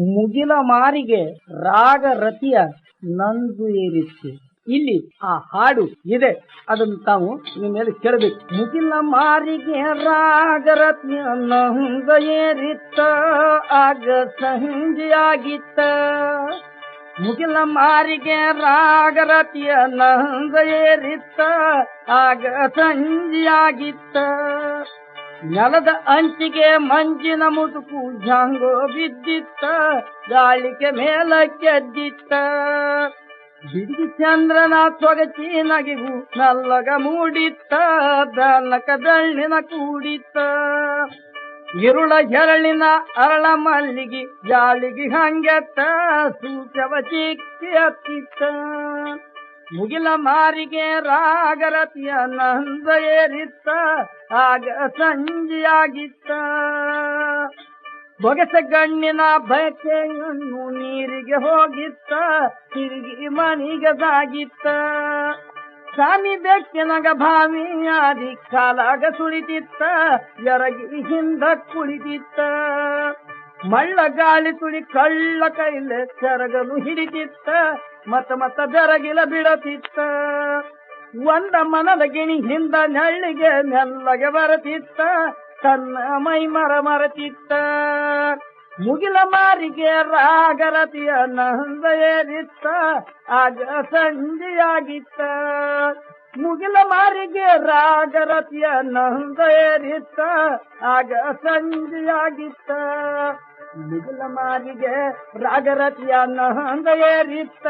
ಮುಗಿಲ ಮಾರಿಗೆ ರಾಗ ರತಿಯ ನಂದು ಏರಿತ್ತು. ಇಲ್ಲಿ ಆ ಹಾಡು ಇದೆ. ಅದನ್ನು ತಾವು ನಿಮ್ಮ ಮೇಲೆ ಕೇಳಬೇಕು. ಮುಗಿಲ ಮಾರಿಗೆ ರಾಗರತಿಯ ನಂದ ಏರಿತ್ತ, ಆಗ ಸಂಜೆಯಾಗಿತ್ತ ಮುಗಿಲ ಮಾರಿಗೆ ರಾಗರತಿಯ ನಂದ ಏರಿತ್ತ, ಆಗ ಸಂಜೆಯಾಗಿತ್ತ ನೆಲದ ಅಂಚಿಗೆ ಮಂಜಿನ ಮುದುಕು ಜಾಂಗೋ ಬಿದ್ದಿತ್ತ, ಗಾಳಿಗೆ ಮೇಲಕ್ಕೆದ್ದಿತ್ತ ಬಿಡಿ ಚಂದ್ರನ ಸೊಗಚಿ ನಗಿವು ನಲ್ಲಗ ಮೂಡಿತ್ತ ದನಕ ದಳ್ಳಿನ ಕೂಡಿತ್ತ. ಇರುಳ ಹೆರಳಿನ ಅರಳ ಮಲ್ಲಿಗೆ ಜಾಳಿಗೆ ಹಂಗೆತ್ತ, ಸೂಚವ ಚಿಕ್ಕಿ ಹತ್ತಿತ್ತ. ಮುಗಿಲ ಮಾರಿಗೆ ರಾಗರತಿಯ ನಂದ ಏರಿತ್ತ, ಆಗ ಸಂಜೆಯಾಗಿತ್ತ. ಬೊಗಸ ಗಣ್ಣಿನ ಬಯಕೆಯನ್ನು ನೀರಿಗೆ ಹೋಗಿತ್ತ, ತಿರುಗಿ ಮನಿಗೆ ಸಾಗಿತ್ತ ಸಾಮಿ ಬೆಕ್ಕಿನಗ ಭಾವಿಯಾದಿ ಕಾಲಾಗ ಸುಳಿತಿತ್ತ, ಎರಗಿ ಹಿಂದ ಕುಳಿತಿತ್ತ. ಮಳ್ಳ ಗಾಳಿ ತುಳಿ ಕಳ್ಳ ಕೈಲೆ ಸೆರಗಲು ಹಿಡಿತಿತ್ತ ಮತ ಮತ್ತ ಬೆರಗಿಲ ಬಿಡತಿತ್ತ. ಒಂದ ಮನದ ಗಿಣಿ ಹಿಂದ ನಳ್ಳಿಗೆ ನೆಲ್ಲಗೆ ಬರತಿತ್ತ. ತನ್ನ ಮೈ ಮರ ಮರತಿತ್ತ. ಮುಗಿಲ ಮಾರಿಗೆ ರಾಗರತಿಯ ನಂದ ಏರಿತ್ತ. ಆಗ ಸಂಜೆಯಾಗಿತ್ತ ಮುಗಿಲ ಮಾರಿಗೆ ರಾಗರತಿಯ ನಂದ ಏರಿತ್ತ. ಆಗ ಸಂಜೆಯಾಗಿತ್ತ ಮುಗಿಲ ಮಾರಿಗೆ ರಾಗರತಿಯ ನಂದ ಏರಿತ್ತ.